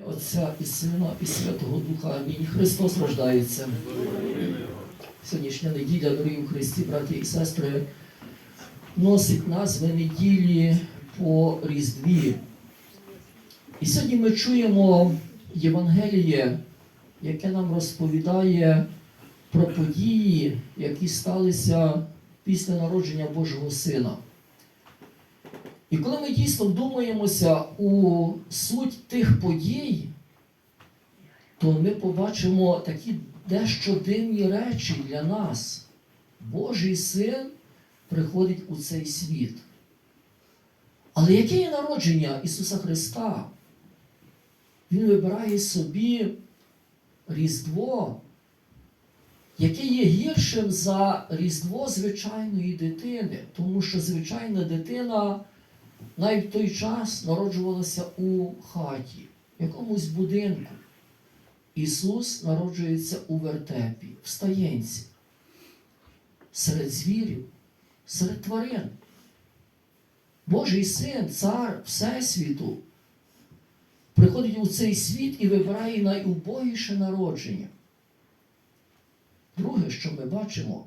Отця і Сина, і Святого Духа. Амінь. Христос рождається. Сьогоднішня неділя, дорогі у Христі, браті і сестри, носить назви неділі по Різдві. І сьогодні ми чуємо Євангеліє, яке нам розповідає про події, які сталися після народження Божого Сина. І коли ми дійсно вдумаємося у суть тих подій, то ми побачимо такі дещо дивні речі для нас. Божий син приходить у цей світ. Але яке є народження Ісуса Христа? Він вибирає собі Різдво, яке є гіршим за Різдво звичайної дитини, тому що звичайна дитина навіть в той час народжувалася у хаті, в якомусь будинку. Ісус народжується у вертепі, в стаєнці, серед звірів, серед тварин. Божий син, цар Всесвіту, приходить у цей світ і вибирає найубогіше народження. Друге, що ми бачимо,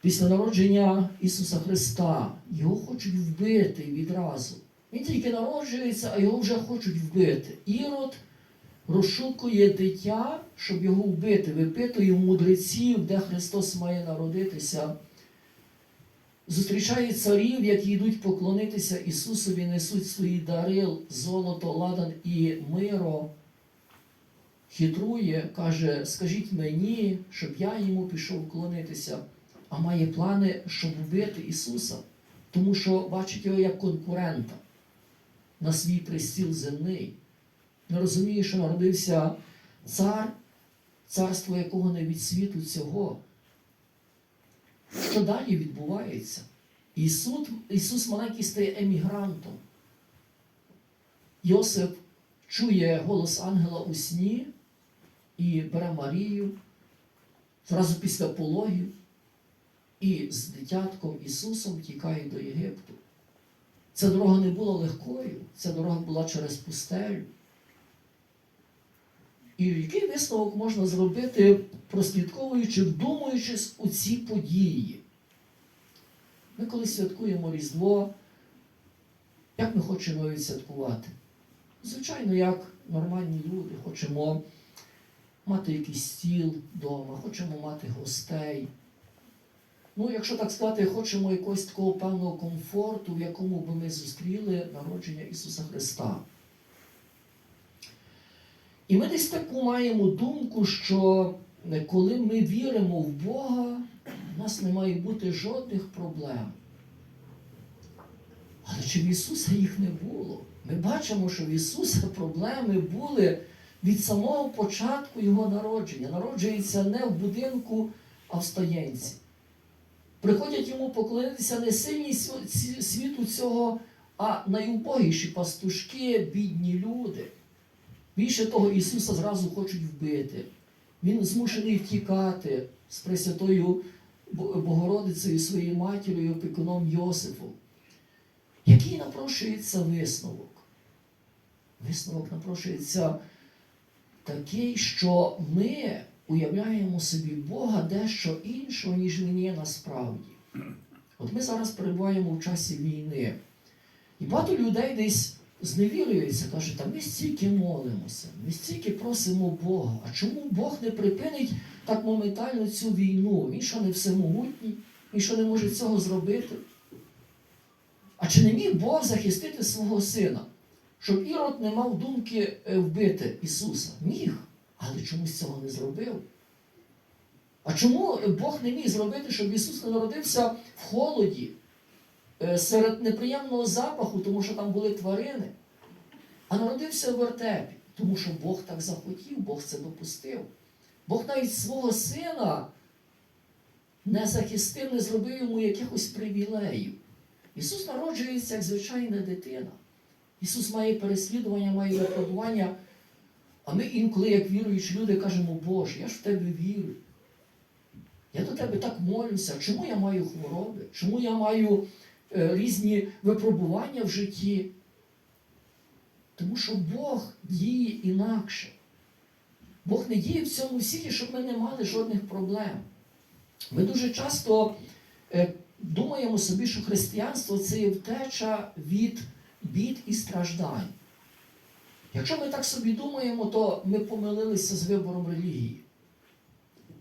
Після народження Ісуса Христа його хочуть вбити відразу. Він тільки народжується, а його вже хочуть вбити. Ірод розшукує дитя, щоб його вбити, випитує у мудреців, де Христос має народитися. Зустрічає царів, які йдуть поклонитися Ісусові, несуть свої дари, золото, ладан і миро. Хитрує, каже, скажіть мені, щоб я йому пішов вклонитися а має плани, щоб вбити Ісуса, тому що бачить його як конкурента на свій пристіл земний. Не розуміє, що народився цар, царство якого не від світу цього. Що далі відбувається? Ісус, Ісус маленький стає емігрантом. Йосип чує голос ангела у сні і бере Марію зразу після пологів і з дитятком Ісусом тікає до Єгипту. Ця дорога не була легкою, ця дорога була через пустелю. І який висновок можна зробити, прослідковуючи, вдумуючись у ці події? Ми коли святкуємо Різдво, як ми хочемо відсвяткувати? Звичайно, як нормальні люди, хочемо мати якийсь стіл вдома, хочемо мати гостей. Ну, якщо так сказати, хочемо якогось такого певного комфорту, в якому би ми зустріли народження Ісуса Христа. І ми десь таку маємо думку, що коли ми віримо в Бога, у нас не має бути жодних проблем. Але чи в Ісуса їх не було? Ми бачимо, що в Ісуса проблеми були від самого початку Його народження. Народжується не в будинку, а в стоянці. Приходять йому поклонитися не сильні світу цього, а найубогіші пастушки, бідні люди. Більше того, Ісуса зразу хочуть вбити. Він змушений втікати з Пресвятою Богородицею, своєю матір'ю, опікуном Йосифом. Який напрошується висновок? Висновок напрошується такий, що ми уявляємо собі Бога дещо іншого, ніж Він є насправді. От ми зараз перебуваємо в часі війни. І багато людей десь зневірюється, каже, та ми стільки молимося, ми стільки просимо Бога. А чому Бог не припинить так моментально цю війну? Він що не всемогутній, він що не може цього зробити? А чи не міг Бог захистити свого сина, щоб Ірод не мав думки вбити Ісуса? Міг. Але чомусь цього не зробив. А чому Бог не міг зробити, щоб Ісус не народився в холоді, е, серед неприємного запаху, тому що там були тварини, а народився в вертепі, тому що Бог так захотів, Бог це допустив. Бог навіть свого сина не захистив, не зробив йому якихось привілеїв. Ісус народжується як звичайна дитина. Ісус має переслідування, має випробування. А ми інколи, як віруючі люди, кажемо, Боже, я ж в тебе вірю. Я до тебе так молюся. Чому я маю хвороби? Чому я маю е, різні випробування в житті? Тому що Бог діє інакше. Бог не діє в цьому світі, щоб ми не мали жодних проблем. Ми дуже часто е, думаємо собі, що християнство це є втеча від бід і страждань. Якщо ми так собі думаємо, то ми помилилися з вибором релігії.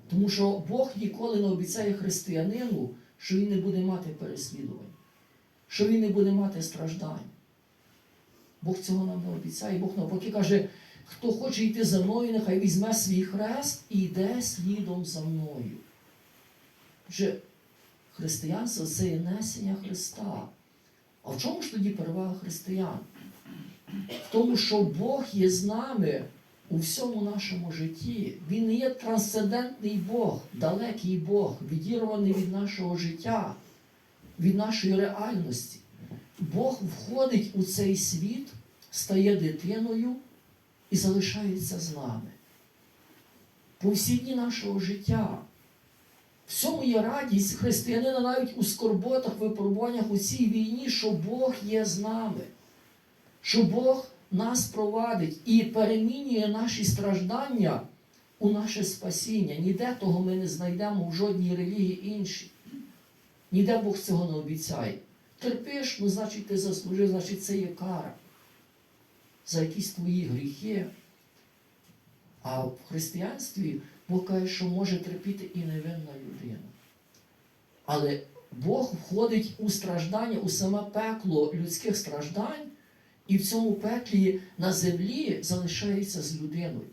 Тому що Бог ніколи не обіцяє християнину, що він не буде мати переслідувань, що він не буде мати страждань. Бог цього нам не обіцяє. Бог навпаки каже, хто хоче йти за мною, нехай візьме свій хрест і йде слідом за мною. Отже, християнство це є несення Христа. А в чому ж тоді перевага християн? В тому, що Бог є з нами у всьому нашому житті. Він не є трансцендентний Бог, далекий Бог, відірваний від нашого життя, від нашої реальності. Бог входить у цей світ, стає дитиною і залишається з нами. По всі дні нашого життя. В цьому є радість християнина навіть у скорботах, випробуваннях у цій війні, що Бог є з нами, що Бог нас провадить і перемінює наші страждання у наше спасіння. Ніде того ми не знайдемо в жодній релігії іншій. Ніде Бог цього не обіцяє. Терпиш, ну, значить, ти заслужив, значить, це є кара за якісь твої гріхи. А в християнстві Бог каже, що може терпіти і невинна людина. Але Бог входить у страждання, у саме пекло людських страждань, і в цьому пеклі на землі залишається з людиною.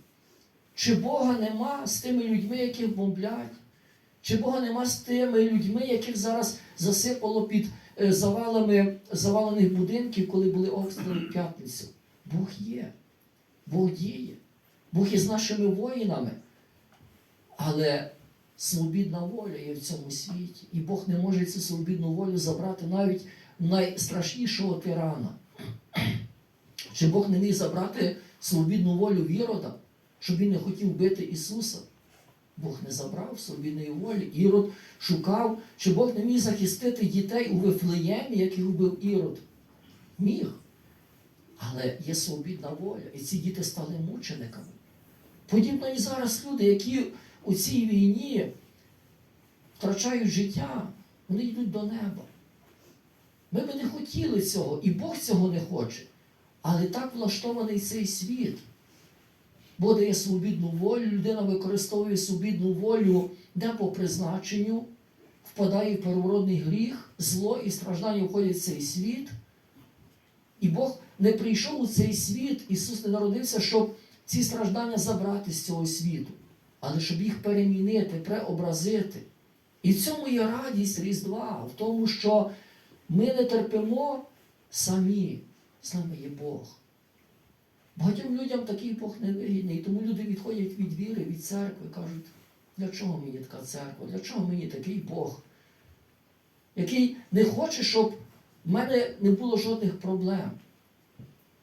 Чи Бога нема з тими людьми, яких бомблять? Чи Бога нема з тими людьми, яких зараз засипало під е, завалами завалених будинків, коли були обстріли в п'ятницю? Бог є, Бог діє, Бог є з нашими воїнами. Але свобідна воля є в цьому світі. І Бог не може цю свобідну волю забрати навіть найстрашнішого тирана. Чи Бог не міг забрати свобідну волю Ірода, щоб він не хотів бити Ісуса? Бог не забрав свобідної волі. Ірод шукав, чи Бог не міг захистити дітей у Вифлеємі, яких убив Ірод? Міг. Але є свобідна воля, і ці діти стали мучениками. Подібно і зараз люди, які у цій війні втрачають життя, вони йдуть до неба. Ми би не хотіли цього, і Бог цього не хоче. Але так влаштований цей світ. Бог дає свобідну волю, людина використовує свобідну волю не по призначенню, впадає в первородний гріх, зло і страждання входять в цей світ. І Бог не прийшов у цей світ, Ісус не народився, щоб ці страждання забрати з цього світу, але щоб їх перемінити, преобразити. І в цьому є радість Різдва, в тому, що ми не терпимо самі, з нами є Бог. Багатьом людям такий Бог не вигідний, тому люди відходять від віри, від церкви, кажуть, для чого мені така церква, для чого мені такий Бог, який не хоче, щоб в мене не було жодних проблем.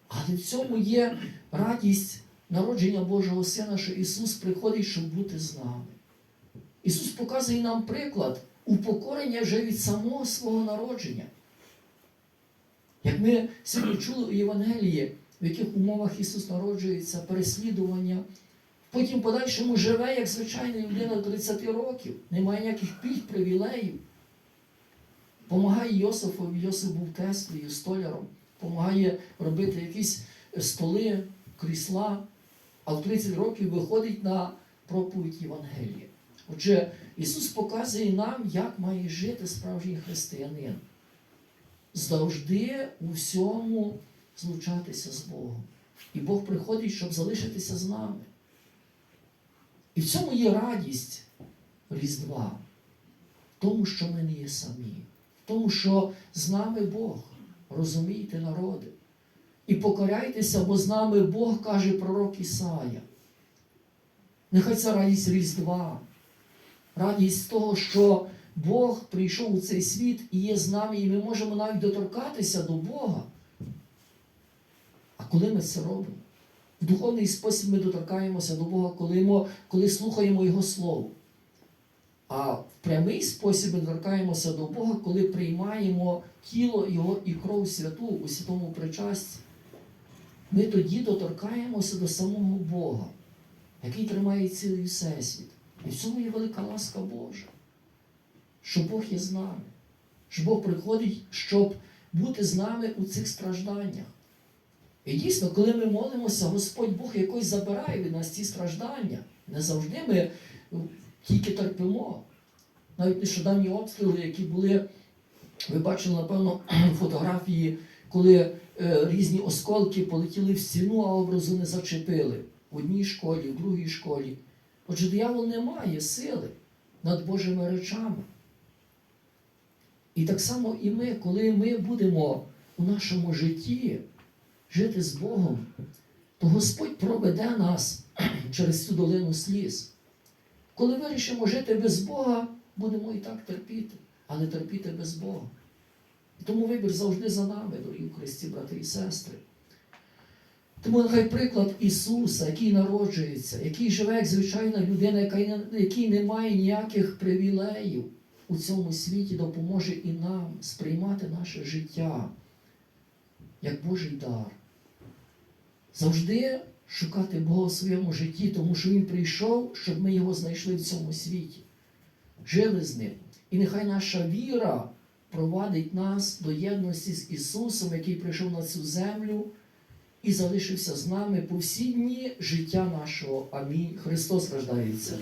Але в цьому є радість народження Божого Сина, що Ісус приходить, щоб бути з нами. Ісус показує нам приклад упокорення вже від самого свого народження. Ми сьогодні чули у Євангелії, в яких умовах Ісус народжується, переслідування, потім в подальшому живе, як звичайна людина до 30 років, немає ніяких пільг, привілеїв. Помагає Йосифу, Йосиф був теслою, столяром, помагає робити якісь столи, крісла, а в 30 років виходить на проповідь Євангелія. Отже, Ісус показує нам, як має жити справжній християнин. Завжди у всьому злучатися з Богом. І Бог приходить, щоб залишитися з нами. І в цьому є радість Різдва, в тому, що ми не є самі, в тому, що з нами Бог. Розумійте, народи. І покоряйтеся, бо з нами Бог каже пророк Ісая. Нехай це радість Різдва, радість того, що Бог прийшов у цей світ і є з нами, і ми можемо навіть доторкатися до Бога. А коли ми це робимо? В духовний спосіб ми доторкаємося до Бога, коли, ми, коли слухаємо Його Слово. А в прямий спосіб ми доторкаємося до Бога, коли приймаємо тіло Його і кров святу у святому причасті. ми тоді доторкаємося до самого Бога, який тримає цілий всесвіт. І в цьому є велика ласка Божа, що Бог є з нами, що Бог приходить, щоб бути з нами у цих стражданнях. І дійсно, коли ми молимося, Господь Бог якось забирає від нас ці страждання. Не завжди ми ну, тільки терпимо. Навіть нещодавні обстріли, які були, ви бачили, напевно, фотографії, коли е, різні осколки полетіли в стіну, а образу не зачепили в одній школі, в другій школі. Отже, диявол не має сили над Божими речами. І так само і ми, коли ми будемо у нашому житті жити з Богом, то Господь проведе нас через цю долину сліз. Коли вирішимо жити без Бога, будемо і так терпіти, але терпіти без Бога. Тому вибір завжди за нами, дорогі Христі, брати і сестри. Тому нехай приклад Ісуса, який народжується, який живе як звичайна людина, який не має ніяких привілеїв у цьому світі, допоможе і нам сприймати наше життя як Божий дар. Завжди шукати Бога в своєму житті, тому що Він прийшов, щоб ми його знайшли в цьому світі, жили з ним. І нехай наша віра провадить нас до єдності з Ісусом, який прийшов на цю землю і залишився з нами по всі дні життя нашого. Амінь. Христос рождається.